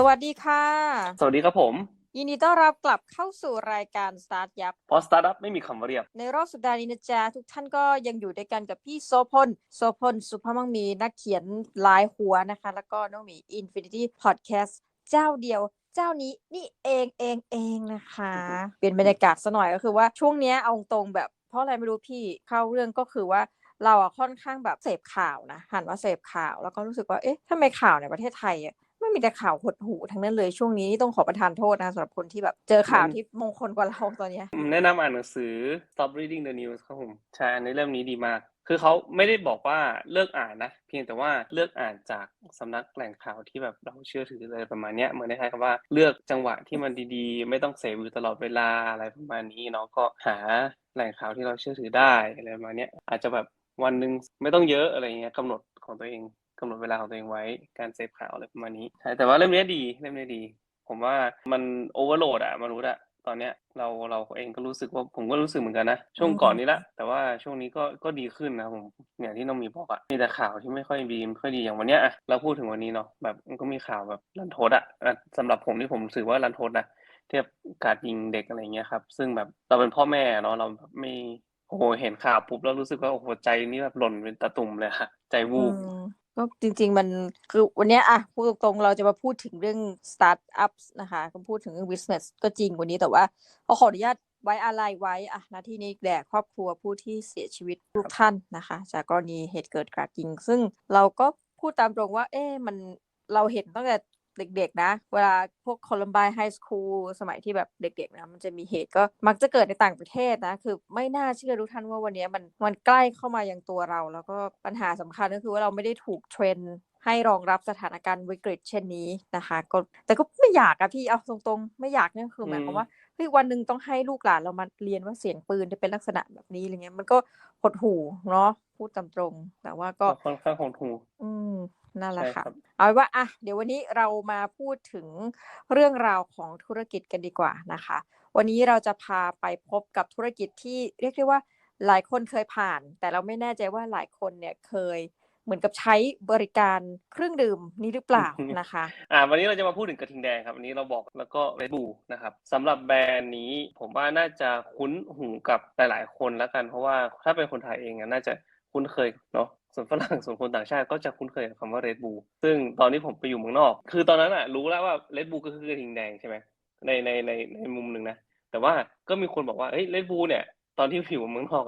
สวัสดีค่ะ สวัสดีครับผม ยินดีต้อนรับกลับเข้าสู่รายการ Start ยับเพราะสตาร์ทอัพไม่มีคำว่าเรียบ ในรอบสัปดาห์นี้นะจ๊ะ ทุกท่านก็ยังอยู่ด้วยกันกับพี่โซพลโซพลสุภาพมังมีนักเขียนหลายหัวนะคะ แล้วก็น้องหมี Infinity Podcast เจ้าเดียวเจ้านี้นี่เองเองเองนะคะ เปลี่ยนบรรยากาศซะหน่อยก็คือว่าช่วงเนี้ยเอาตรงๆแบบ เพราะอะไรไม่รู้พี่เข้าเรื่องก็คือว่าเราอะค่อนข้างแบบเสพข่าวนะหันมาเสพข่าวแล้วก็รู้สึกว่าเอ๊ะทำไมข่าวในประเทศไทยอะ ไม่มีแต่ข่าวหดหูทั้งนั้นเลยช่วงนี้นี่ต้องขอประทานโทษนะสำหรับคนที่แบบ เจอข่าวมันที่มงคลกว่าเราตอนเนี้ยแนะนำอ่านหนังสือ Stop Reading the News ครับผมใช่อันนี้เล่มนี้ดีมากคือเขาไม่ได้บอกว่าเลิกอ่านนะ เพียงแต่ว่าเลือกอ่านจากสำนักแหล่งข่าวที่แบบเราเชื่อถือเลยประมาณเนี้ยเหมือนคล้ายๆกับว่าเลือกจังหวะที่มันดีๆ ไม่ต้องเสพอยู่ตลอดเวลาอะไรประมาณนี้เนาะก็หาแหล่งข่าวที่เราเชื่อถือได้อะไรประมาณเนี้ยอาจจะแบบวันหนึ่งไม่ต้องเยอะอะไรเงี้ยกำหนดของตัวเอง กำหนดเวลาของตัวเองไว้ การเสพข่าวอะไรประมาณนี้ใช่แต่ว่าเล่มนี้ดีเล่มนี้ดี ผมว่ามันโอเวอร์โหลดอะมนุษย์อะตอนเนี้ยเราเราเองก็รู้สึกว่าผมก็รู้สึกเหมือนกันนะ ช่วงอืมก่อนนี้ละ แต่ว่าช่วงนี้ก็ก็ดีขึ้นนะครับผมอย่างที่น้องหมีบอกอะมีแต่ข่าวที่ไม่ค่อยดีไม่ค่อยดีอย่างวันเนี้ยอะเราพูดถึงวันนี้เนาะแบบมันก็มีข่าวแบบรันทดอะอะสำหรับผมที่ผมรู้สึกว่ารันทดนะเทียบการยิงเด็กอะไรเงี้ยครับ ซึ่งแบบเราเป็นพ่อแม่เนาะเราแบบไม่โอ้โหเห็นข่าวปุ๊บแล้วรู้สึกว่าโอ้โหใจนี่แบบหล่นเป็นตะตุ่มเลยค่ะใจวูบอืม ก็จริง ๆ มันคือวันนี้อะพูดตรงๆเราจะมาพูดถึงเรื่องสตาร์ทอัพนะคะก็พูดถึงเรื่อง business ก็จริงวันนี้แต่ว่าก็ขออนุญาตไว้อะไรไว้อะนะที่นี้แด่ครอบครัวผู้ที่เสียชีวิตทุกท่านนะคะ จากกรณีเหตุเกิดกราดยิง ซึ่งเราก็พูดตามตรงว่า เอ๊ะมันเราเห็นตั้งแต่ เด็กๆ นะ เวลาพวกโคลัมไบไฮสคูลสมัยที่แบบเด็กๆนะมันจะมีเหตุก็มักจะเกิดในต่างประเทศนะ คือไม่น่าเชื่อทุกท่านว่าวันนี้มันมันใกล้เข้ามายังตัวเรา แล้วก็ปัญหาสำคัญก็คือว่าเราไม่ได้ถูกเทรนให้รองรับสถานการณ์วิกฤตเช่นนี้นะคะ ก็แต่ก็ไม่อยากอะพี่เอาตรงๆ ไม่อยากเนี่ยคือหมายความอืมว่าเฮ้ยวันหนึ่งต้องให้ลูกหลานเรามาเรียนว่าเสียงปืนจะเป็นลักษณะแบบนี้อะไรเงี้ยมันก็หดหู่เนาะพูดตามตรง แต่ว่าก็ก็ค่อนข้างหดหูอืม นั่นแหละใช่ค่ะครับเอาเป็นว่าอะเดี๋ยววันนี้เรามาพูดถึงเรื่องราวของธุรกิจกันดีกว่านะคะ วันนี้เราจะพาไปพบกับธุรกิจที่เรียกได้ว่าหลายคนเคยผ่าน แต่เราไม่แน่ใจว่าหลายคนเนี่ยเคยเหมือนกับใช้บริการเครื่องดื่มนี้หรือเปล่านะคะ อ่า วันนี้เราจะมาพูดถึงกระทิงแดงครับ วันนี้เราบอกแล้วก็เรดบูนะครับสำหรับแบรนด์นี้ผมว่าน่าจะคุ้นหูกับหลาย ๆ คนแล้วกัน เพราะว่าถ้าเป็นคนไทยเองอะน่าจะคุ้นเคยเนาะ ส่วนฝรั่งส่วนคนต่างชาติก็จะคุ้นเคยกับคำว่าเรดบูซึ่งตอนนี้ผมไปอยู่เมืองนอก คือตอนนั้นอะรู้แล้วว่าเรดบูก็คือกระทิงแดงใช่ไหมในในในในมุมหนึ่งนะ แต่ว่าก็มีคนบอกว่าเฮ้ยเรดบูเนี่ย ตอนที่อยู่เมืองนอก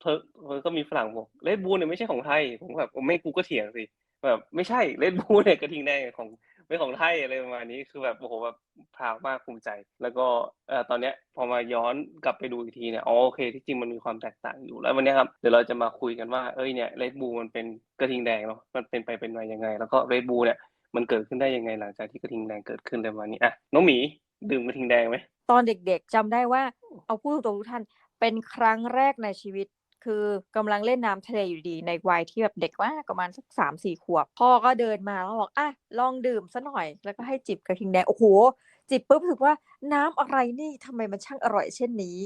เธอเธอก็มีฝรั่งบอกเรดบูเนี่ยไม่ใช่ของไทย ผมแบบไม่กูก็เถียงสิแบบไม่ใช่เรดบูเนี่ยกระทิงแดงของ เป็นของไทยอะไรประมาณนี้คือแบบโอ้โหแบบพราวมากภูมิใจ แล้วก็เอ่อตอนเนี้ยพอมาย้อนกลับไปดูอีกทีเนี่ยอ๋อโอเคที่จริงมันมีความแตกต่างอยู่แล้ววันนี้ครับเดี๋ยวเราจะมาคุยกันว่าเอ้ยเนี่ยเรดบูมันเป็นกระทิงแดงเนาะมันเป็นไปเป็นมายังไง แล้วก็เรดบูเนี่ยมันเกิดขึ้นได้ยังไงหลังจากที่กระทิงแดงเกิดขึ้นในวันนี้อะน้องหมีดื่มกระทิงแดงไหมตอนเด็กๆจำได้ว่าเอาพูดตรงทุกท่านเป็นครั้งแรกในชีวิต คือกำลังเล่นน้ำทะเลอยู่ดีในวัยที่แบบเด็กมากประมาณสักสามสี่ขวบ พ่อก็เดินมาแล้วบอกอะลองดื่มซะหน่อย แล้วก็ให้จิบกระทิงแดงโอ้โหจิบปุ๊บรู้สึกว่าน้ำอะไรนี่ทำไมมันช่างอร่อยเช่นนี้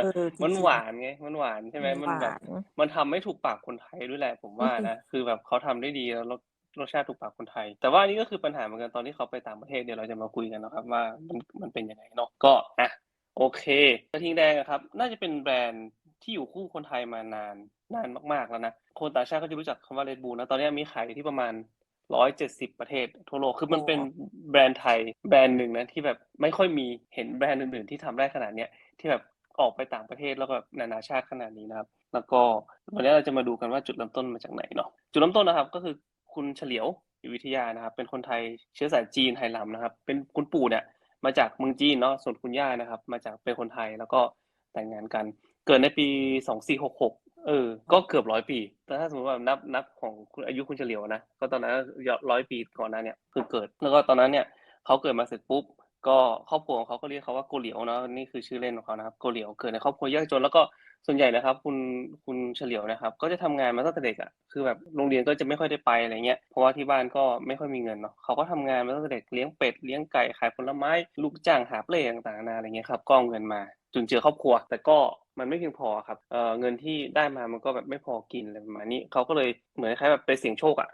เออจริงๆมันหวานไงมันหวานใช่ไหมมัมันนหแบบวานมันทำไม่ถูกปากคนไทยด้วยแหละ ผมว่านะคือแบบเขาทำได้ดีแล้วรสรสชาติถูกปากคนไทย แต่ว่าอันนี้ก็คือปัญหาเหมือนกันตอนที่เขาไปต่างประเทศเดี๋ยวเราจะมาคุยกันนะครับว่ามันมันเป็นยังไงเนาะก็อะโอเคกระทิงแดงอะครับ น่าจะเป็นแบรนด์ ที่อยู่คู่คนไทยมานานนานมากๆแล้วนะ คนต่างชาติก็จะรู้จักคำว่าเรดบูนะ ตอนนี้มีขายอยู่ที่ประมาณร้อยเจ็ดสิบประเทศทั่วโลก คือมันเป็นแบรนด์ไทยแบรนด์หนึ่งนะที่แบบไม่ค่อยมีเห็นแบรนด์อื่นๆที่ทำได้ขนาดเนี้ยที่แบบออกไปต่างประเทศแล้วก็แบบนานาชาติขนาดนี้นะครับ แล้วก็วันนี้เราจะมาดูกันว่าจุดเริ่มต้นมาจากไหนเนาะ จุดเริ่มต้นนะครับก็คือคุณเฉลียวอยู่วิทยานะครับ เป็นคนไทยเชื้อสายจีนไหหลำนะครับ เป็นคุณปู่เนี่ยมาจากเมืองจีนเนาะ ส่วนคุณย่านะครับ มาจากเป็นคนไทยแล้วก็แต่งงานกัน เกิดในปีสองสี่หกหกเออ ก็เกือบร้อยปี แต่ถ้าสมมติว่านับนับของคุณอายุคุณเฉลียวนะ ก็ตอนนั้นร้อยปีก่อนหน้าเนี่ยคือเกิด แล้วก็ตอนนั้นเนี่ยเขาเกิดมาเสร็จปุ๊บ ก็ครอบครัวของเขาก็เรียกเขาว่าโกเหลียวเนาะ นี่คือชื่อเล่นของเขานะครับ โกเหลียว เกิดในครอบครัวยากจนแล้วก็ ส่วนใหญ่นะครับ คุณคุณเฉลียวนะครับ ก็จะทำงานมาตั้งแต่เด็กอะคือแบบโรงเรียนก็จะไม่ค่อยได้ไปอะไรเงี้ยเพราะว่าที่บ้านก็ไม่ค่อยมีเงินเนาะเขาก็ทำงานมาตั้งแต่เด็กเลี้ยงเป็ดเลี้ยงไก่ขายผลไม้ลูกจ้างหาเปลต่างๆนานาอะไรเงี้ยครับก็เอาเงินมาจุนเจือครอบครัว แต่ก็มันไม่เพียงพอครับเออเงินที่ได้มามันก็แบบไม่พอกินอะไรประมาณนี้เขาก็เลยเหมือนคล้ายแบบไปเสี่ยงโชคอะ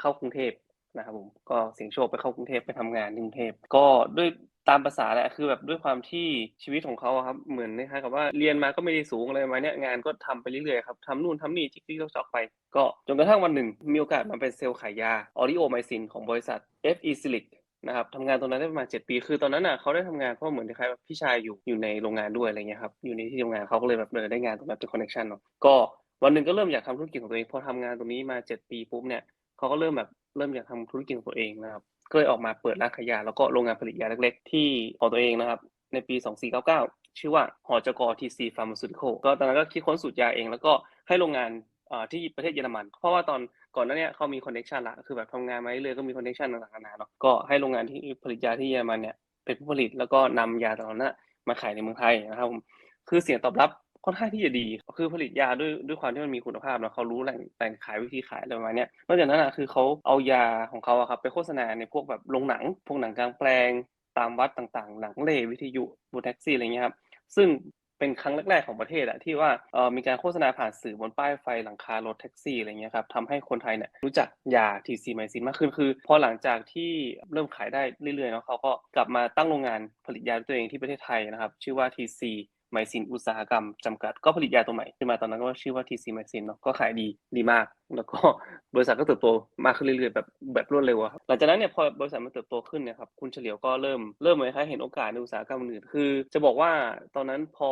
เข้ากรุงเทพนะครับผมก็เสี่ยงโชคไปเข้ากรุงเทพไปทำงานกรุงเทพก็ด้วย ตามภาษาแหละคือแบบด้วยความที่ชีวิตของเขาอะครับเหมือนคล้ายๆกับว่าเรียนมาก็ไม่ได้สูงอะไรมาเนี้ยงานก็ทำไปเรื่อยๆครับทำนู่นทำนี่จิกจิกจอกไป ก็จนกระทั่งวันหนึ่ง มีโอกาสมาเป็นเซลล์ขายยาออริโอไมซินของบริษัท FE Silic นะครับทำงานตรงนั้นได้ประมาณ7ปี คือตอนนั้นน่ะเขาได้ทำงานเพราะเหมือนคล้ายๆแบพี่ชายอยู่อยู่ในโรงงานด้วยอะไรเงี้ยครับอยู่ในที่ทำงานเขาก็เลยแบบเลยได้งานตรงนั้นเป็นคอนเนคชันเนาะก็วันหนึ่งก็เริ่มอยากทำธุรกิจของตัวเองพอทำงานตรงนี้มา7ปีปุ๊บเนี่ยเขาก็เริ่มแบบเริ่มอยากทำธุรกิจของตัวเองนะครับ ก็เลยออกมาเปิดร้านขายยาแล้วก็โรงงานผลิตยาเล็กๆ ที่ของตัวเองนะครับ ในปี 2499 ชื่อว่าหอจก TC Pharmaceutical ก็ตอนนั้นก็คิดค้นสูตรยาเอง แล้วก็ให้โรงงานที่ประเทศเยอรมัน เพราะว่าตอนก่อนหนั้นเนี่ยเขามีคอนเนคชันละคือแบบทำงานมาเรื่อยก็มีคอนเนคชันต่างๆนานาเนาะก็ให้โรงงานที่ผลิตยาที่เยอรมันเนี่ยเป็นผู้ผลิตแล้วก็นำยาเหล่านั้นมาขายในเมืองไทยนะครับผมคือเสียงตอบรับ ค่อนข้างที่จะดี คือผลิตยาด้วยด้วยความที่มันมีคุณภาพเนาะเขารู้แหล่งแหล่งขายวิธีขายอะไรประมาณเนี้ยนอกจากนั้นอะคือเขาเอายาของเขาอะครับไปโฆษณาในพวกแบบโรงหนัง พวกหนังกลางแปลง ตามวัดต่างๆ หนังเลวิทยุบูแท็กซี่อะไรเงี้ยครับซึ่งเป็นครั้งแรก ๆ ของประเทศอะที่ว่าเอ่อมีการโฆษณาผ่านสื่อบนป้ายไฟหลังคารถแท็กซี่อะไรเงี้ยครับทำให้คนไทยเนี่ยรู้จักยา TC ไมซินมากขึ้นคือ พอหลังจากที่เริ่มขายได้เรื่อยๆเนาะเขาก็กลับมาตั้งโรงงานผลิตยาตัวเองที่ประเทศไทยนะครับ ชื่อว่า TC ไมซินอุตสาหกรรมจำกัดก็ผลิตยาตัวใหม่ขึ้นมาตอนนั้นก็ชื่อว่า TC ไมซินเนาะก็ขายดีดีมาก แล้วก็บริษัทก็เติบโตมากขึ้นเรื่อยๆแบบแบบรวดเร็วะครับหลังจากนั้นเนี่ยพอบริษัทมันเติบโตขึ้นเนี่ยครับคุณเฉลียวก็เริ่มเริ่มเหมือนคล้ายๆเห็นโอกาสในอุตสาหกรรมอื่นคือ จะบอกว่าตอนนั้นพอ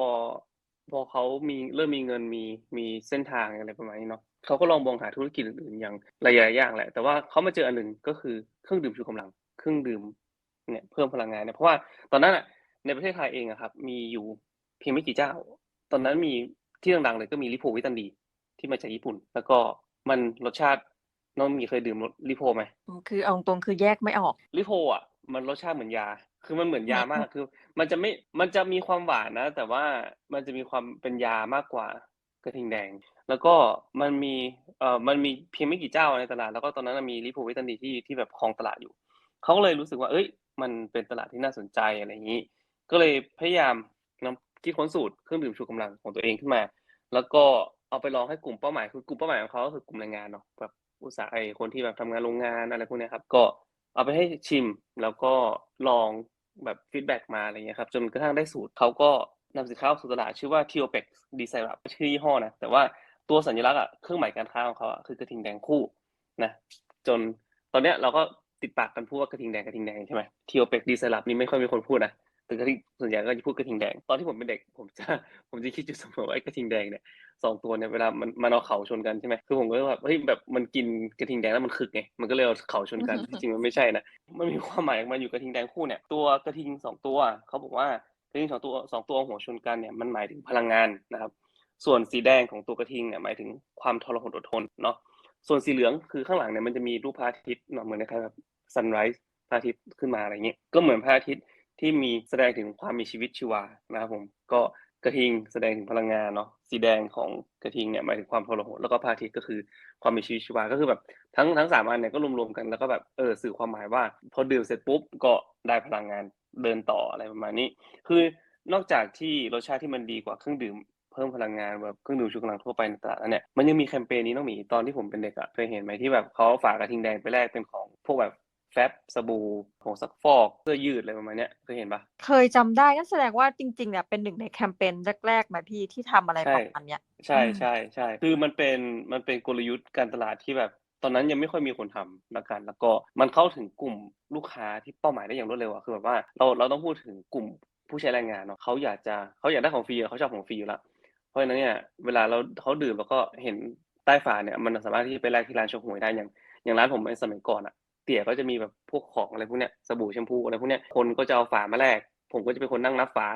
พอเขามีเริ่มมีเงินมีมีเส้นทางอะไรประมาณนี้เนาะเขาก็ลองมองหาธุรกิจอื่นๆอย่างหลายๆอย่างแหละ แต่ว่าเขามาเจออันหนึ่งก็คือเครื่องดื่มชูกำลัง เครื่องดื่มเนี่ยเพิ่มพลังงานเนี่ยเพราะว่าตอนนั้นอะในประเทศไทยเองอะครับมีอยู่ เพียงไม่กี่เจ้า ตอนนั้นมีที่ดังๆเลยก็มีลิโพวิตันดีที่มาจากญี่ปุ่น แล้วก็มันรสชาติน้องมีเคยดื่มรสลิโพไหมคือเอาตรงๆคือแยกไม่ออกลิโพอะ มันรสชาติเหมือนยา คือมันเหมือนยามากคือ มันจะไม่มันจะมีความหวานนะ แต่ว่ามันจะมีความเป็นยามากกว่ากระทิงแดง แล้วก็มันมีเอ่อมันมีเพียงไม่กี่เจ้าในตลาดแล้วก็ตอนนั้นนะมีลิโพวิตันดีที่ที่แบบครองตลาดอยู่เขาก็เลยรู้สึกว่า เอ้ย มันเป็นตลาดที่น่าสนใจอะไรอย่างนี้ ก็เลยพยายามนำ คิดค้นสูตรเครื่องดื่มชูกำลังของตัวเองขึ้นมา แล้วก็เอาไปลองให้กลุ่มเป้าหมายคือกลุ่มเป้าหมายของเขาก็คือกลุ่มแรงงานเนาะแบบอุตสาหไอคนที่แบบทำงานโรงงานอะไรพวกนี้ครับ ก็เอาไปให้ชิมแล้วก็ลองแบบฟีดแบ็กมาอะไรเงี้ยครับจนกระทั่งได้สูตรเขาก็นำสินค้าสู่ตลาดชื่อว่า t i o p e x d e s i r a p ชื่อยี่ห้อนะแต่ว่าตัวสัญลักษณ์อะเครื่องหมายการค้าของเขาคือกระทิงแดงคู่นะจนตอนเนี้ยเราก็ติดปากกันพูดว่ากระทิงแดงกระทิงแดงใช่ไหม t i o p e x d e s i r a p นี่ไม่ค่อยมีคนพูดนะ แต่กระทิงส่วนใหญ่ก็จะพูดกระทิงแดง ตอนที่ผมเป็นเด็กผมจะผมจะคิดอยู่เสมอว่าไอ้กระทิงแดงเนี่ยสองตัวเนี่ยเวลามันมันเอาเขาชนกันใช่ไหมคือผมก็แบบเฮ้ยแบบมันกินกระทิงแดงแล้วมันคึกไงมันก็เลยเอาเขาชนกันจริงๆมันไม่ใช่นะมันมีความหมายของมันอยู่กระทิงแดงคู่เนี่ยตัวกระทิงสองตัวเขาบอกว่ากระทิงสองตัวสองตัวหัวชนกันเนี่ยมันหมายถึงพลังงานนะครับ ส่วนสีแดงของตัวกระทิงเนี่ยหมายถึงความทรหดอดทนเนาะส่วนสีเหลืองคือข้างหลังเนี่ยมันจะมีรูปพระอาทิตย์เนาะเหมือนคล้ายๆแบบ sunrise พระอาทิตย์ขึ้นมาอะไรเงี้ยก็เหมือนพระอาทิตย์ ที่มีแสดงถึงความมีชีวิตชีวานะครับผมก็กระทิงแสดงถึงพลังงานเนาะสีแดงของกระทิงเนี่ยหมายถึงความทรหดแล้วก็พระอาทิตย์ก็คือความมีชีวิตชีวาก็คือแบบทั้งทั้งสามอันเนี่ยก็รวมๆกันแล้วก็แบบเออสื่อความหมายว่า พอดื่มเสร็จปุ๊บก็ได้พลังงานเดินต่ออะไรประมาณนี้ คือนอกจากที่รสชาติที่มันดีกว่าเครื่องดื่มเพิ่มพลังงานแบบเครื่องดื่มชูกำลังทั่วไปในตลาดแล้วเนี่ยมันยังมีแคมเปญนี้น้องหมีตอนที่ผมเป็นเด็กอะเคยเห็นไหมที่แบบเขาฝากกระทิงแดงไปแลกเป็นของพวกแบบ แฟบสบู่ผงซักฟอกเสื้อยืดอะไรประมาณเนี้ยเคยเห็นปะเคยจำได้นั่นแสดงว่าจริงๆเนี่ยเป็นหนึ่งในแคมเปญแรกๆไหมพี่ที่ทำอะไรใช่ประมาณเนี้ย ใช่อืมใช่ใช่คือมันเป็นมันเป็นกลยุทธ์การตลาดที่แบบ ตอนนั้นยังไม่ค่อยมีคนทำละกัน แล้วก็มันเข้าถึงกลุ่มลูกค้าที่เป้าหมายได้อย่างรวดเร็วอะคือแบบว่าเราเราต้องพูดถึงกลุ่มผู้ใช้แรงงานเนาะเขาอยากจะเขาอยากได้ของฟรีอะเขาชอบของฟรีอยู่แล้วเพราะฉะนั้นเนี่ยเวลาเราเขาดื่มแล้วก็เห็นใต้ฝาเนี่ยมันสามารถที่จะไปแลกที่ร้านโชห่วยได้อย่างอย่างร้านผมในสมัยก่อนอะ เตี๋ยก็จะมีแบบพวกของอะไรพวกเนี้ยสบู่แชมพูอะไรพวกเนี้ยคนก็จะเอาฝามาแลกผมก็จะเป็นคนนั่งนับฝา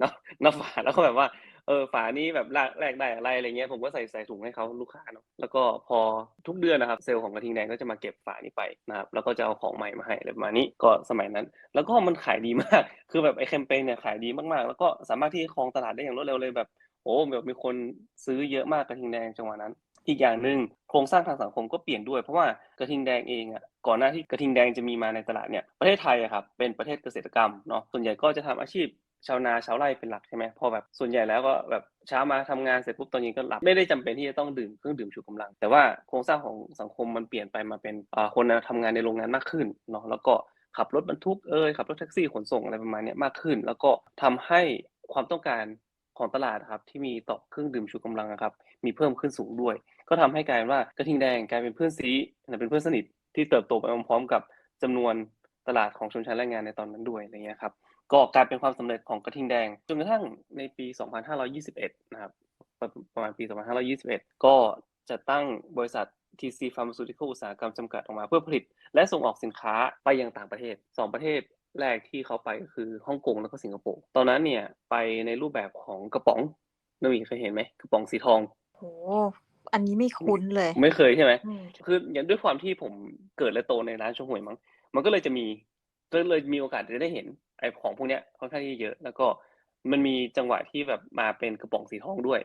เนาะนับฝาแล้วก็แบบว่าเออฝานี้แบบแลกแลกได้อะไรอะไรเงี้ยผมก็ใส่ใส่ถุงให้เขาลูกค้าเนาะแล้วก็พอทุกเดือนนะครับเซลล์ของกระทิงแดงก็จะมาเก็บฝานี้ไปนะครับแล้วก็จะเอาของใหม่มาให้อะไรประมาณนี้ก็สมัยนั้น แล้วก็มันขายดีมาก คือแบบไอ้แคมเปญเนี่ยขายดีมากๆ แล้วก็สามารถที่ครองตลาดได้อย่างรวดเร็วเลยแบบโอ้แบบมีคนซื้อเยอะมากกระทิงแดงจังหวะนั้น อีกอย่างหนึ่งโครงสร้างทางสังคมก็เปลี่ยนด้วยเพราะว่ากระทิงแดงเองอะก่อนหน้าที่กระทิงแดงจะมีมาในตลาดเนี่ยประเทศไทยอะครับเป็นประเทศเกษตรกรรมเนาะส่วนใหญ่ก็จะทำอาชีพชาวนาชาวไร่เป็นหลักใช่ไหมพอแบบส่วนใหญ่แล้วก็แบบเช้ามาทำงานเสร็จปุ๊บตอนเย็นก็หลับไม่ได้จำเป็นที่จะต้องดื่มเครื่องดื่มชูกำลัง แต่ว่าโครงสร้างของสังคมมันเปลี่ยนไปมาเป็นคนทำงานในโรงงานมากขึ้นเนาะแล้วก็ขับรถบรรทุกเอ่ยขับรถแท็กซี่ขนส่งอะไรประมาณนี้มากขึ้น แล้วก็ทำให้ความต้องการของตลาดครับที่มีต่อเครื่องดื่มชูกำลังครับมีเพิ่มขึ้นสูงด้วย ก็ทำให้กลายเป็นว่ากระทิงแดงกลายเป็นเพื่อนซีเป็นเพื่อนสนิทที่เติบโตไปพร้อมๆกับจำนวนตลาดของชนชั้นแรงงานในตอนนั้นด้วยอะไรเงี้ยครับก็กลายเป็นความสำเร็จของกระทิงแดงจนกระทั่งในปี 2521 นะครับประมาณปี 2521 ก็จะตั้งบริษัท TC Pharmaceutical อุตสาหกรรมจำกัดออกมาเพื่อผลิต และส่งออกสินค้าไปยังต่างประเทศ 2 ประเทศแรกที่เขาไปก็คือฮ่องกงแล้วก็สิงคโปร์ ตอนนั้นเนี่ยไปในรูปแบบของกระป๋องนวีเคยเห็นไหมกระป๋องสีทองโห อันนี้ไม่คุ้นเลย ไม่เคยใช่ไหมอืมคืออย่างด้วยความที่ผมเกิดและโตในร้านชงหวยมั้งมันก็เลยจะมีก็เลยมีโอกาสจะได้เห็นไอ้ของพวกเนี้ยค่อนข้างที่จะเยอะ แล้วก็มันมีจังหวะที่แบบมาเป็นกระป๋องสีทองด้วย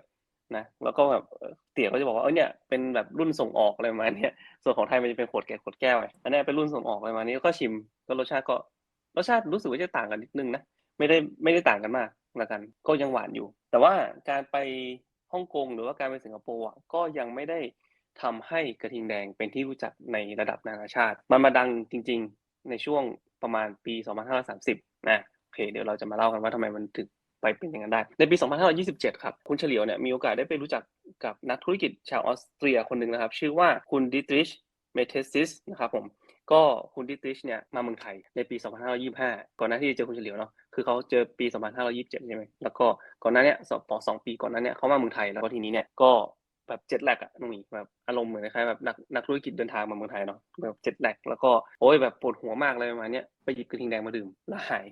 นะแล้วก็แบบเอ่อเตี๋ยก็จะบอกว่าเออเนี่ยเป็นแบบรุ่นส่งออกอะไรประมาณเนี้ยส่วนของไทยมันจะเป็นขวดแก้วขวดแก้วไงอันเนี้ยเป็นรุ่นส่งออกอะไรประมาณนี้ก็ชิมก็รสชาติก็รสชาติรู้สึกว่าจะต่างกันนิดนึงนะไม่ได้ไม่ได้ต่างกันมากละกัน ก็ยังหวานอยู่ แต่ว่าการไป ฮ่องกงหรือว่าการไปสิงคโปร์ก็ยังไม่ได้ทำให้กระทิงแดงเป็นที่รู้จักในระดับนานาชาติ มันมาดังจริง ๆ ในช่วงประมาณปี 2530 นะโอเค เดี๋ยวเราจะมาเล่ากันว่าทำไมมันถึงไปเป็นอย่างนั้นได้ ในปี 2527 ครับ คุณเฉลียวเนี่ยมีโอกาสได้ไปรู้จักกับนักธุรกิจชาวออสเตรียคนหนึ่งนะครับ ชื่อว่าคุณดิทริช เมเทซิสนะครับผม ก็คุณดิทิชเนี่ยมาเมืองไทยในปี 2525 ก่อนหน้าที่จะเจอคุณเฉลียวเนาะคือเขาเจอปี 2527 ใช่ไหมแล้วก็ก่อนหน้าเนี้ยสองต่อสองปีก่อนหน้าเนี้ยเขามาเมืองไทยแล้วก็ทีนี้เนี่ยก็แบบเจ็ตแลกอะน้องหมีแบบอารมณ์เหมือนคล้ายแบบนักนักธุรกิจเดินทางมาเมืองไทยเนาะแบบเจ็ตแลกแล้วก็โอ้ยแบบปวดหัวมากเลยประมาณเนี้ยไปหยิบกระทิงแดงมาดื่มแล้วหาย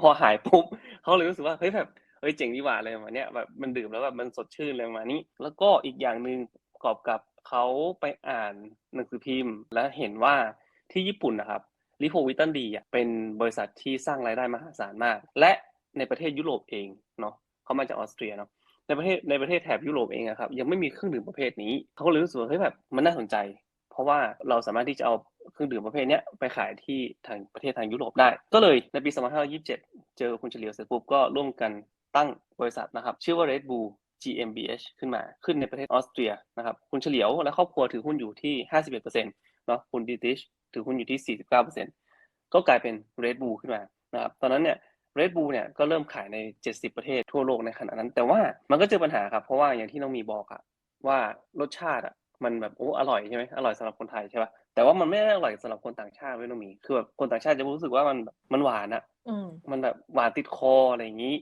พอหายปุ๊บเขาเลยรู้สึกว่าเฮ้ยแบบเฮ้ยเจ๋งดีหว่าอะไรประมาณเนี้ยแบบมันดื่มแล้วแบบมันสดชื่นอะไรประมาณนี้ แล้วก็อีกอย่างหนึ่งประกอบกับเขาไปอ่านหนังสือพิมพ์ แล้วเห็นว่า ที่ญี่ปุ่นนะครับลิโพวิตันดีเป็นบริษัทที่สร้างรายได้มหาศาลมาก และในประเทศยุโรปเองเนาะเขามาจากออสเตรียเนาะในประเทศในประเทศแถบยุโรปเองอะครับยังไม่มีเครื่องดื่มประเภทนี้เขาก็เลยรู้สึกว่าเฮ้ยแบบมันน่าสนใจ เพราะว่าเราสามารถที่จะเอาเครื่องดื่มประเภทนี้ไปขายที่ทางประเทศทางยุโรปได้ ก็เลยในปี 2527 เจอคุณเฉลียวเสร็จปุ๊บก็ร่วมกันตั้งบริษัทนะครับ ชื่อว่า Red Bull GmbH ขึ้นมาขึ้นในประเทศออสเตรียนะครับคุณเฉลียวและครอบครัวถือหุ้นอยู่ที่ 51%เนาะคุณดิติช ถือหุ้นอยู่ที่ 49%ก็กลายเป็น Red Bull ขึ้นมานะครับตอนนั้นเนี่ย Red Bull เนี่ยก็เริ่มขายใน 70 ประเทศทั่วโลกในขณะนั้น แต่ว่ามันก็เจอปัญหาครับ เพราะว่าอย่างที่น้องมีบอกอะว่ารสชาติอะมันแบบโอ้อร่อยใช่ไหมอร่อยสำหรับคนไทยใช่ป่ะแต่ว่ามันไม่ได้อร่อยสำหรับคนต่างชาติเว้ยน้องหมีคือแบบคนต่างชาติจะรู้สึกว่ามันแบบมันหวานอะอืมมันแบบหวานติดคออะไรอย่างนี้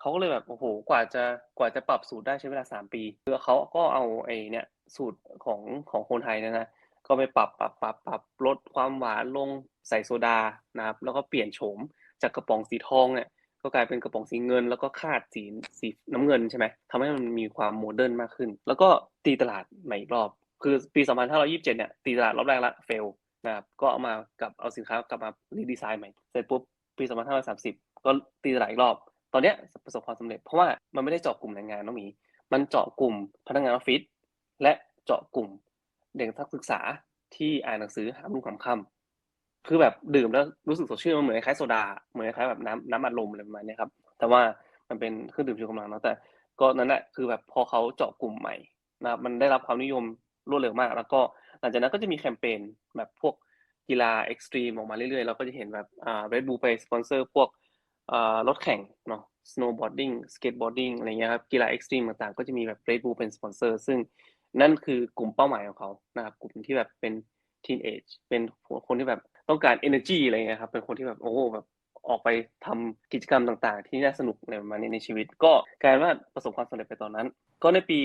เขาก็เลยแบบโอ้โหกว่าจะกว่าจะปรับสูตรได้ใช้เวลาสามปีคือเขาก็เอาไอ้เนี่ยสูตรของของคนไทยเนี่ยนะ ก็ไปปรับปรับปรับปรับลดความหวานลงใส่โซดานะครับ แล้วก็เปลี่ยนโฉมจากกระป๋องสีทองเนี่ยก็กลายเป็นกระป๋องสีเงิน แล้วก็คาดสีสีน้ำเงินใช่ไหมทำให้มันมีความโมเดิร์นมากขึ้น แล้วก็ตีตลาดใหม่อีกรอบ คือปี 2527 เนี่ยตีตลาดรอบแรกละเฟลนะครับก็เอามากับเอาสินค้ากลับมารีดีไซน์ใหม่เสร็จปุ๊บปี 2530 ก็ตีตลาดอีกรอบ ตอนเนี้ยประสบความสำเร็จเพราะว่ามันไม่ได้เจาะกลุ่มแรงงานน้องหมีมันเจาะกลุ่มพนักงานออฟฟิศและเจาะกลุ่ม เด็กนักศึกษาที่อ่านหนังสือหามรุ่งหามค่ำคือแบบดื่มแล้วรู้สึกสดชื่นมันเหมือนคล้ายโซดาเหมือนคล้ายแบบน้ำน้ำอัดลมอะไรประมาณนี้ครับ แต่ว่ามันเป็นเครื่องดื่มชูกำลังเนาะแต่ ก็นั่นแหละคือแบบพอเขาเจาะกลุ่มใหม่นะครับมันได้รับความนิยมรวดเร็วมาก แล้วก็หลังจากนั้นก็จะมีแคมเปญแบบพวกกีฬาเอ็กซ์ตรีมออกมาเรื่อยๆ เราก็จะเห็นแบบอ่า Red Bull ไปสปอนเซอร์พวกอ่ารถแข่งเนาะ snowboarding skateboarding อะไรเงี้ยครับกีฬาเอ็กซ์ตรีมต่างๆ ก็จะมีแบบ Red Bull เป็นสปอนเซอร์ซึ่ง นั่นคือกลุ่มเป้าหมายของเขานะครับกลุ่มที่แบบเป็น teenage เป็นคนที่แบบต้องการ energy อะไรเงี้ยครับเป็นคนที่แบบโอ้โหแบบออกไปทำกิจกรรมต่างๆ ที่น่าสนุกอะไรประมาณนี้ในชีวิต ก็กลายว่าประสบความสำเร็จไปตอนนั้น ก็ในปี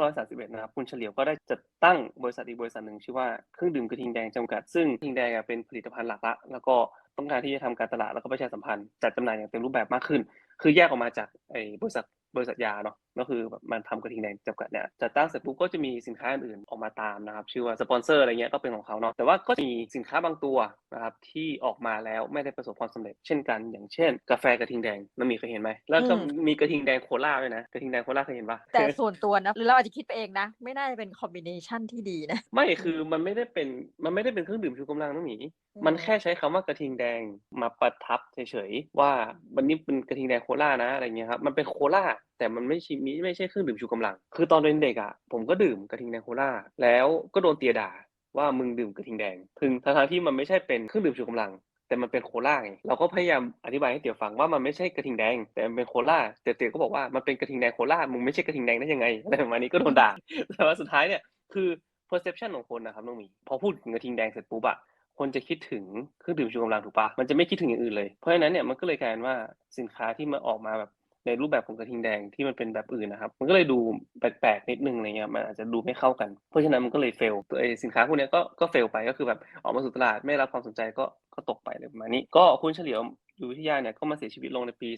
2531 นะครับ คุณเฉลียวก็ได้จัดตั้งบริษัทอีกบริษัทหนึ่งชื่อว่าเครื่องดื่มกระทิงแดงจำกัด ซึ่งกระทิงแดงเป็นผลิตภัณฑ์หลักละ แล้วก็ต้องการที่จะทำการตลาดแล้วก็ประชาสัมพันธ์จัดจำหน่ายอย่างเต็มรูปแบบมากขึ้น คือแยกออกมาจากไอ้บริษัท บริษัทยาเนาะก็คือแบบมันทำกระทิงแดงจำกัดเนี่ยจัดตั้งเสร็จปุ๊บก็จะมีสินค้าอื่นๆออกมาตามนะครับ ชื่อว่าสปอนเซอร์อะไรเงี้ยก็เป็นของเขาเนาะแต่ว่าก็จะมีสินค้าบางตัวนะครับที่ออกมาแล้วไม่ได้ประสบความสำเร็จ เช่นกันอย่างเช่น กาแฟกระทิงแดงน้องหมีเคยเห็นไหมแล้วก็อืมมีกระทิงแดงโคลาด้วยนะกระทิงแดงโคลาเคยเห็นปะแต่ส่วนตัวนะหรือเราอาจจะคิดไปเองนะ ไม่น่าจะเป็นคอมบิเนชันที่ดีนะไม่คือมันไม่ได้เป็นมันไม่ได้เป็นเครื่องดื่มชูกำลังน้องหมีอืมมันแค่ใช้คำว่ากระทิงแดงมาประทับเฉยๆว่าวันนี้เป็นกระทิงแดงโคลานะอะไรเงี้ยครับมันเป็นโคลาแต่มันไม่ช่มิไม่ใช่เครื่องดื่มชูกำลัง คือตอนเป็นเด็กอะผมก็ดื่มกระทิงแดงโคลาแล้วก็โดนเตียด่าว่ามึงดื่มกระทิงแดงถึงทั้งๆที่มันไม่ใช่เป็นเครื่องดื่มชูกำลัง แต่มันเป็นโคลาไงเราก็พยายามอธิบายให้เตี๋ยวฟังว่ามันไม่ใช่กระทิงแดง แต่มันเป็นโคลาแต่เตี๋ยวก็บอกว่ามันเป็นกระทิงแดงโคลามึงไม่ใช่กระทิงแดงได้ยังไงอะไรประมาณนี้ก็โดนด่าแต่ว่าสุดท้ายเนี่ยคือ perception ของคนนะครับน้องมีพอพูดถึงกระทิงแดงเสร็จปุ๊บอะคนจะคิดถึงเครื่องดื่มชูกำลังถูกปะมันจะไม่คิดถึงอย่างอื่นเลย เพราะฉะนั้นเนี่ยมันก็เลยกลายเป็นว่าสินค้าที่มาออกมาแบบ ในรูปแบบของกระทิงแดงที่มันเป็นแบบอื่นนะครับ มันก็เลยดูแปลกๆนิดนึงอะไรเงี้ยมันอาจจะดูไม่เข้ากัน เพราะฉะนั้นมันก็เลยเฟลตัวไอสินค้าพวกนี้ก็ก็เฟลไปก็คือแบบออกมาสู่ตลาดไม่รับความสนใจก็ก็ตกไปเลยประมาณนี้ ก็คุณเฉลียว อยู่วิทยาเนี่ยก็มาเสียชีวิตลงในปี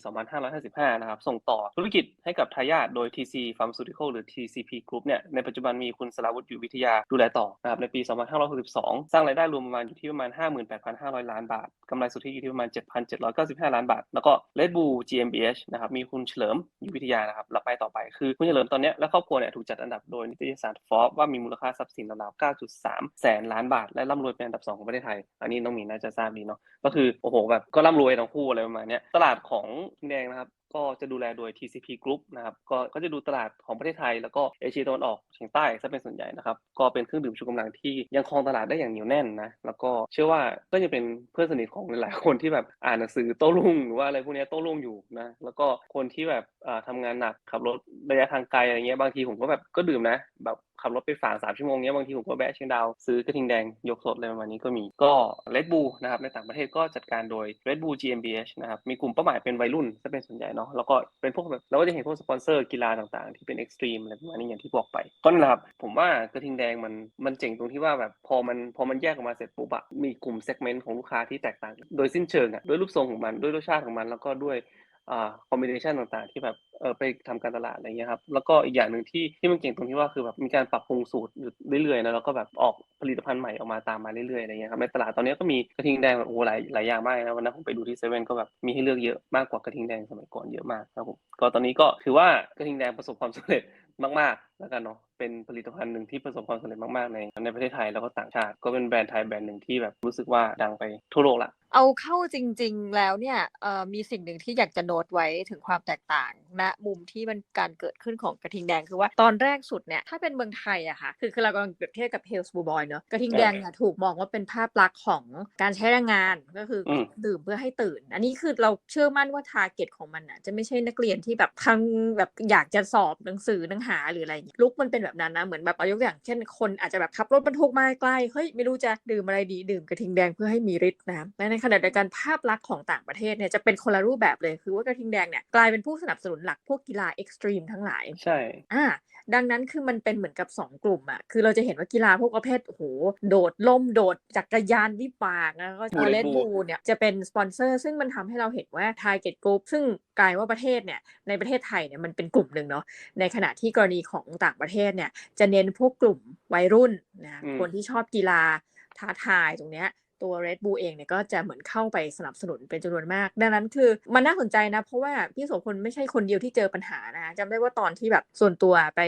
2555 นะครับ ส่งต่อธุรกิจให้กับทายาทโดย TC Pharmaceutical หรือ TCP Group เนี่ย ในปัจจุบันมีคุณสราวุฒิอยู่วิทยาดูแลต่อนะครับ ในปี 2562 สร้างรายได้รวมประมาณอยู่ที่ประมาณ 58,500 ล้านบาท กำไรสุทธิอยู่ที่ประมาณ 7,795 ล้านบาท แล้วก็ Red Bull GmbH นะครับ มีคุณเฉลิมอยู่วิทยานะครับ รับไปต่อไป คือคุณเฉลิมตอนเนี้ยและครอบครัวเนี่ยถูกจัดอันดับโดยนิตยสาร Forbes ว่ามีมูลค่าทรัพย์สินราวๆ9.3 แสนล้านบาท และร่ำรวยเป็นอันดับสองของประเทศไทย อันนี้น้องหมีน่าจะทราบดีเนาะ ก็คือโอ้โหแบบก็ร่ำรวยทั้งคู่อะไรประมาณนี้ตลาดของทิงแดงนะครับก็จะดูแลโดย TCP Group นะครับก็ก็จะดูตลาดของประเทศไทย แล้วก็เอเชียตะวันออกเฉียงใต้ซะเป็นส่วนใหญ่นะครับก็เป็นเครื่องดื่มชูกำลังที่ยังครองตลาดได้อย่างเหนียวแน่นนะแล้วก็เชื่อว่าก็ยังเป็นเพื่อนสนิทของหลายๆคนที่แบบอ่านหนังสือโต้รุ่งหรือว่าอะไรพวกนี้โต้รุ่งอยู่นะแล้วก็คนที่แบบอ่าทำงานหนักขับรถระยะทางไกลอะไรเงี้ยบางทีผมก็แบบก็ดื่มนะแบบขับรถไปฝางสามชั่วโมงเนี้ยบางทีผมก็แวะเชียงดาวซื้อกระทิงแดงยกสดอะไรประมาณนี้ก็มีก็ Red Bull นะครับในต่างประเทศก็จัดการโดย Red Bull GmbH นะครับมีกลุ่มเป้าหมายเป็นวัยรุ่นซะเป็นส่วนใหญ่เนาะแล้วก็เป็นพวกแบบเราก็จะเห็นพวกสปอนเซอร์กีฬาต่างๆ ที่เป็นเอ็กซ์ตรีมอะไรประมาณนี้อย่างที่บอกไปก็นั่นแหละครับผมว่ากระทิงแดงมันมันเจ๋งตรงที่ว่าแบบพอมันพอมันแยกออกมาเสร็จปุ๊บอะมีกลุ่มเซกเมนต์ของลูกค้าที่แตกต่าง โดยสิ้นเชิงอะด้วยรูปทรงของมันด้วยรสชาติของมันแล้วก็ด้วย อ่าคอมบิเนชันต่างๆ ที่แบบเออไปทำการตลาดอะไรเงี้ยครับแล้วก็อีกอย่างหนึ่งที่ที่มันเก่งตรงที่ว่าคือแบบมีการปรับปรุงสูตรอยู่เรื่อยๆนะแล้วก็แบบออกผลิตภัณฑ์ใหม่ออกมาตามมาเรื่อยๆอะไรเงี้ยครับในตลาดตอนนี้ก็มีกระทิงแดงแบบโอ้หหลายหลายอย่างมากนะวันนั้นผมไปดูที่เซเว่นก็แบบมีให้เลือกเยอะมากกว่ากระทิงแดงสมัยก่อนเยอะมากครับผมก็ตอนนี้ก็ถือว่ากระทิงแดงประสบความสำเร็จ มาก ๆ แล้วกันเนาะเป็นผลิตภัณฑ์หนึ่งที่ประสบความสำเร็จมาก ๆ ในในประเทศไทยแล้วก็ต่างชาติ ก็เป็นแบรนด์ไทยแบรนด์หนึ่งที่แบบรู้สึกว่าดังไปทั่วโลกละเอาเข้าจริง ๆ แล้วเนี่ยเอ่อมีสิ่งหนึ่งที่อยากจะโน้ตไว้ถึงความแตกต่างณมุมที่มันการเกิดขึ้นของกระทิงแดงคือว่าตอนแรกสุดเนี่ยถ้าเป็นเมืองไทยอะค่ะคือคือเรากำลังเปรียบเทียบกับเฮลส์บูบอยเนอะกระทิงแดงเนี่ยถูกมองว่าเป็นภาพลักษณ์ของการใช้แรงงานก็คืออมดื่มเพื่อให้ตื่น อันนี้คือเราเชื่อมั่นว่าทาร์เก็ตของมันอะจะไม่ใช่นักเรียนที่แบบทั้งแบบอยากจะสอบหนังสือหนังหาหรืออะไรอย่างเงี้ยลุกมันเป็นแบบนั้นนะเหมือนแบบเอายกตัวอย่างเช่นคนอาจจะแบบขับรถบรรทุกมาใกล้เฮ้ยไม่รู้จะดื่มอะไรดีดื่มกระทิงแดงเพื่อให้มีฤทธิ์นะและในขณะเดียวกันภาพลักษณ์ของต่างประเทศเนี่ยจะเป็นคนละรูปแบบเลยคือว่ากระทิงแดงเนี่ยกลายเป็นผู้สนับสนุนหลักพวกกีฬาเอ็กซ์ตรีมทั้งหลายใช่อ่าดังนั้นคือมันเป็นเหมือนกับ 2 กลุ่มอะคือเราจะเห็นว่ากีฬาพวกประเภทโอ้โหโดดล่มโดดจักรยานวิบากแล้วก็ Red เลด Bull บูเนี่ยจะเป็นสปอนเซอร์ ซึ่งมันทำให้เราเห็นว่า Target Group ซึ่งกลายว่าประเทศเนี่ยในประเทศไทยเนี่ยมันเป็นกลุ่มหนึ่งเนาะในขณะที่กรณีของต่างประเทศเนี่ย จะเน้นพวกกลุ่มวัยรุ่นนะอืมคนที่ชอบกีฬาท้าทายตรงเนี้ย ตัว Red Bull เองเนี่ยก็จะเหมือนเข้าไปสนับสนุนเป็นจำนวนมาก ดังนั้นคือมันน่าสนใจนะ เพราะว่าพี่โสพลไม่ใช่คนเดียวที่เจอปัญหานะจำได้ว่าตอนที่แบบส่วนตัวไป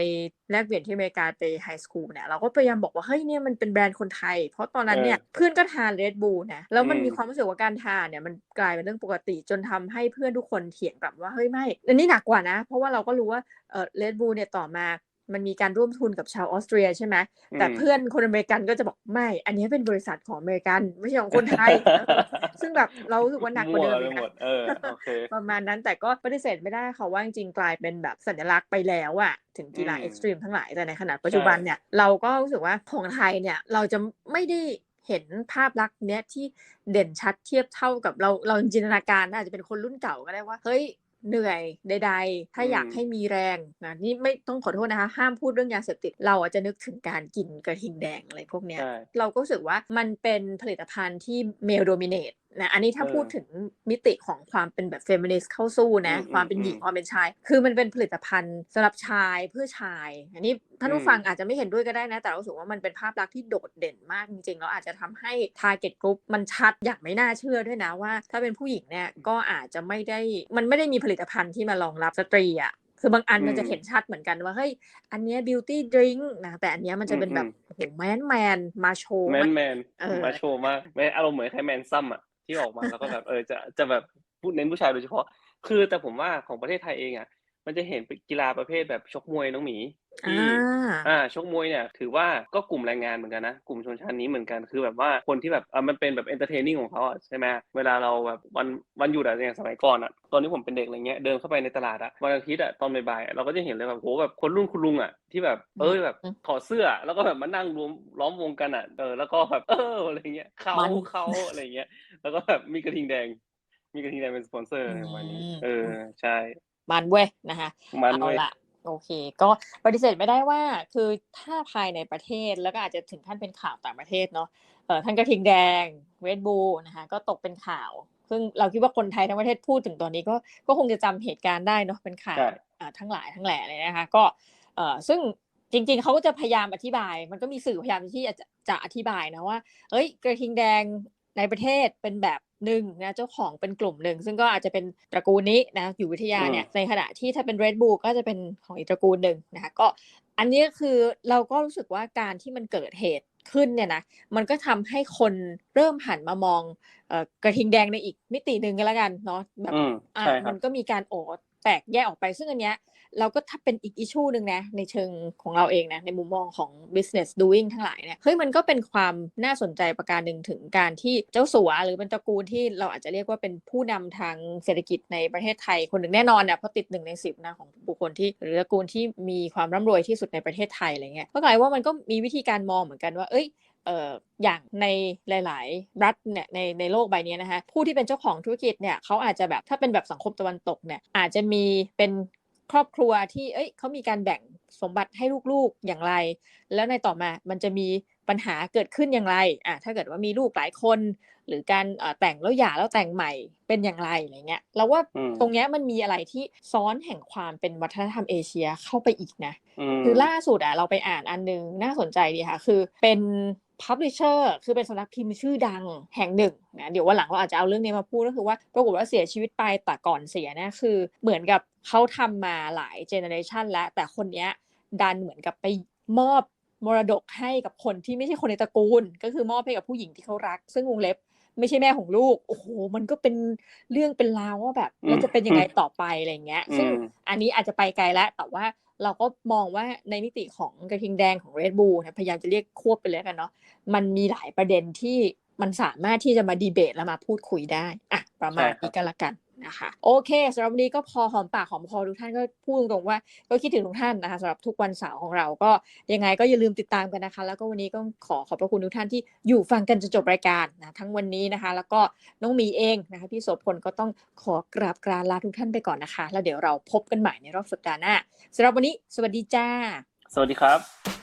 แลกเปลี่ยนที่อเมริกาไปไฮสคูลเนี่ยเราก็พยายามบอกว่า เฮ้ยเนี่ยมันเป็นแบรนด์คนไทย เพราะตอนนั้นเนี่ยเออเพื่อนก็ทาน Red Bull นะแล้วมันอืมมีความรู้สึกว่าการทานเนี่ยมันกลายเป็นเรื่องปกติจนทำให้เพื่อนทุกคนเถียงกลับว่าเฮ้ยไม่อันนี้หนักกว่านะ เพราะว่าเราก็รู้ว่าเออ Red Bull เนี่ยต่อมา มันมีการร่วมทุนกับชาวออสเตรียใช่ไหมแต่อืมเพื่อนคนอเมริกันก็จะบอกไม่ อันนี้เป็นบริษัทของอเมริกันไม่ใช่ของคนไทยเออซึ่งแบบเรารู้สึกว่าหนักกว่าเดิมไปอีกหมนะดเออโอเคประมาณนั้นแต่ก็ปฏิเสธไม่ได้ค่ะว่าจริงๆกลายเป็นแบบสัญลักษณ์ไปแล้วอะถึงกีฬาอืมเอ็กซ์ตรีมทั้งหลายแต่ในขณะปัจจุบันเนี่ยเราก็รู้สึกว่าของไทยเนี่ยเราจะไม่ได้เห็นภาพลักษณ์เนี้ยที่เด่นชัดเทียบเท่ากับเราเราจินตนาการนะอาจจะเป็นคนรุ่นเก่าก็ได้ว่าเฮ้ย เหนื่อยใด ๆ ถ้าอยากอืมให้มีแรงนะนี่ไม่ต้องขอโทษนะคะ ห้ามพูดเรื่องยาเสพติด เราอาจจะนึกถึงการกินกระทิงแดงอะไรพวกเนี้ยใช่เราก็รู้สึกว่ามันเป็นผลิตภัณฑ์ที่เมลโดมิเนตนะอันนี้ถ้าเออพูดถึงมิติของความเป็นแบบเฟมินิสต์เข้าสู้นะอืมความเป็นหญิงอืมความเป็นชาย คือมันเป็นผลิตภัณฑ์สำหรับชายเพื่อชาย อันนี้ท่านผู้อืมฟังอาจจะไม่เห็นด้วยก็ได้นะ แต่เรารู้สึกว่ามันเป็นภาพลักษณ์ที่โดดเด่นมากจริงๆแล้วอาจจะทำให้ target group มันชัดอย่างไม่น่าเชื่อด้วยนะว่า ถ้าเป็นผู้หญิงเนี่ยก็อาจจะไม่ได้มันไม่ได้มีผลิตภัณฑ์ที่มารองรับสตรีอะคือบางอันมันจะอืมเห็นชัดเหมือนกันว่าเฮ้ยอันเนี้ย beauty drink นะแต่อันเนี้ยมันจะเป็นแบบอืมโอ้โหแมนแมนมาโชว์แมนแมนเออมาโชว์มากไม่อารมณ์เหมือนใครแมนซัมอะ ที่ออกมาแล้วก็แบบเออจะจะแบบพูดเน้นผู้ชายโดยเฉพาะ คือแต่ผมว่าของประเทศไทยเองอะมันจะเห็นเป็นกีฬาประเภทแบบชกมวยน้องหมี อ่ที่าอ่าชกมวยเนี่ยถือว่าก็กลุ่มแรงงานเหมือนกันนะ กลุ่มชนชั้นนี้เหมือนกันคือแบบว่าคนที่แบบอะมันเป็นแบบเอนเตอร์เทนนิ่งของเขาอะใช่ไหมเวลาเราแบบวันวันหยุดอะอย่างสมัยก่อนอะตอนนี้ผมเป็นเด็กอะไรเงี้ยเดินเข้าไปในตลาดอะวันอาทิตย์อะตอนบ่ายๆอะเราก็จะเห็นเลยแบบโหแบบคนรุ่นคุณลุงอะที่แบบเอ้ยแบบอืมถอดเสื้อแล้วก็แบบมานั่งรวมล้อมวงกันอะเออแล้วก็แบบเอออะไรเงี้ยเขามันเขาอะไรเงี้ยแล้วก็แบบมีกระทิงแดง มีกระทิงแดงเป็นสปอนเซอร์อะไรประมาณนี้อืม เออใช่มันเว้ยนะคะ มันเอาเว้ย ละ โอเค ก็ปฏิเสธไม่ได้ว่า คือถ้าภายในประเทศแล้วก็อาจจะถึงขั้นเป็นข่าวต่างประเทศเนาะเออท่านกระทิงแดงเวดบูนะคะก็ตกเป็นข่าว ซึ่งเราคิดว่าคนไทยทั้งประเทศพูดถึงตัวนี้ก็ก็คงจะจำเหตุการณ์ได้เนาะเป็นข่าวใช่อ่าทั้งหลายทั้งแหล่เลยนะคะ ก็เออซึ่งจริง ๆเขาก็จะพยายามอธิบาย มันก็มีสื่อพยายามที่จะจะอธิบายนะว่า เอ้ย กระทิงแดงในประเทศเป็นแบบ หนึ่งนะเจ้าของเป็นกลุ่มหนึ่งซึ่งก็อาจจะเป็นตระกูลนี้นะอยู่วิทยาเนี่ยในขณะที่ถ้าเป็น Red Bull ก็จะเป็นของอีกตระกูลหนึ่งนะคะก็อันนี้คือเราก็รู้สึกว่าการที่มันเกิดเหตุขึ้นเนี่ยนะมันก็ทำให้คนเริ่มหันมามองเอ่อกระทิงแดงในอีกมิติหนึ่งก็แล้วกันเนาะแบบอืมอะใช่ครัมับนก็มีการโอแตกแยกออกไปซึ่งอันเนี้ย เราก็ถ้าเป็นอีกอิชูหนึ่งนะในเชิงของเราเองนะในมุมมองของ business doing ทั้งหลายเนี่ยเฮ้ยมันก็เป็นความน่าสนใจประการหนึ่งถึงการที่เจ้าสัวหรือเป็นตระกูลที่เราอาจจะเรียกว่าเป็นผู้นำทางเศรษฐกิจในประเทศไทยคนหนึ่งแน่นอนนะเพราะติดหนึ่งในสิบนะของบุคคลที่หรือตระกูลที่มีความร่ำรวยที่สุดในประเทศไทยอะไรเงี้ยก็กลายว่ามันก็มีวิธีการมองเหมือนกันว่าเอ้ยอย่างในหลาย ๆ รัฐเนี่ยในในโลกใบนี้นะคะผู้ที่เป็นเจ้าของธุรกิจเนี่ยเขาอาจจะแบบถ้าเป็นแบบสังคมตะวันตกเนี่ยอาจจะมีเป็น ครอบครัวที่เอ้ยเขามีการแบ่งสมบัติให้ลูกๆอย่างไร แล้วในต่อมามันจะมีปัญหาเกิดขึ้นอย่างไรอะถ้าเกิดว่ามีลูกหลายคน หรือการเอ่อแต่งแล้วหย่าแล้วแต่งใหม่เป็นอย่างไรอะไรเงี้ยเราว่าอืมตรงเนี้ยมันมีอะไรที่ซ้อนแห่งความเป็นวัฒนธรรมเอเชียเข้าไปอีกนะมคือล่าสุดอะเราไปอ่านอันหนึงน่าสนใจดีค่ะคือเป็น publisher คือเป็นสำนักพิมพ์ชื่อดังแห่งหนึ่งนะเดี๋ยววันหลังเราอาจจะเอาเรื่องนี้มาพูดก็คือว่าปรากฏว่าเสียชีวิตไปแต่ก่อนเสียเนี่ยคือเหมือนกับ เขาทำมาหลายเจเนอเรชันแล้วแต่คนเนี้ยดันเหมือนกับไปมอบมรดกให้กับคนที่ไม่ใช่คนในตระกูล ก็คือมอบให้กับผู้หญิงที่เขารัก ซึ่งวงเล็บไม่ใช่แม่ของลูก โอ้โห มันก็เป็นเรื่องเป็นราวว่าแบบแล้วจะเป็นยังไงต่อไปอะไรเงี้ย ซึ่งอืมอันนี้อาจจะไปไกลแล้ว แต่ว่าเราก็มองว่าในมิติของกระทิงแดงของ Red Bull นะพยายามจะเรียกควบไปเลยกันเนาะ มันมีหลายประเด็นที่มันสามารถที่จะมาดีเบตและมาพูดคุยได้ อะ ประมาณใช่ครับนี้ก็แล้วกัน นะคะโอเคสำหรับวันนี้ก็พอหอมปากหอมคอทุกท่านก็พูดตรงๆว่า ก็คิดถึงทุกท่านนะคะสำหรับทุกวันเสาร์ของเราก็ยังไงก็อย่าลืมติดตามกันนะคะ แล้วก็วันนี้ก็ขอขอบพระคุณทุกท่านที่อยู่ฟังกันจนจบรายการนะทั้งวันนี้นะคะ แล้วก็น้องมีเองนะคะพี่โสพลก็ต้องขอกราบกรานลาทุกท่านไปก่อนนะคะ แล้วเดี๋ยวเราพบกันใหม่ในรอบสัปดาห์หน้าสำหรับวันนี้ สวัสดีจ้า สวัสดีครับ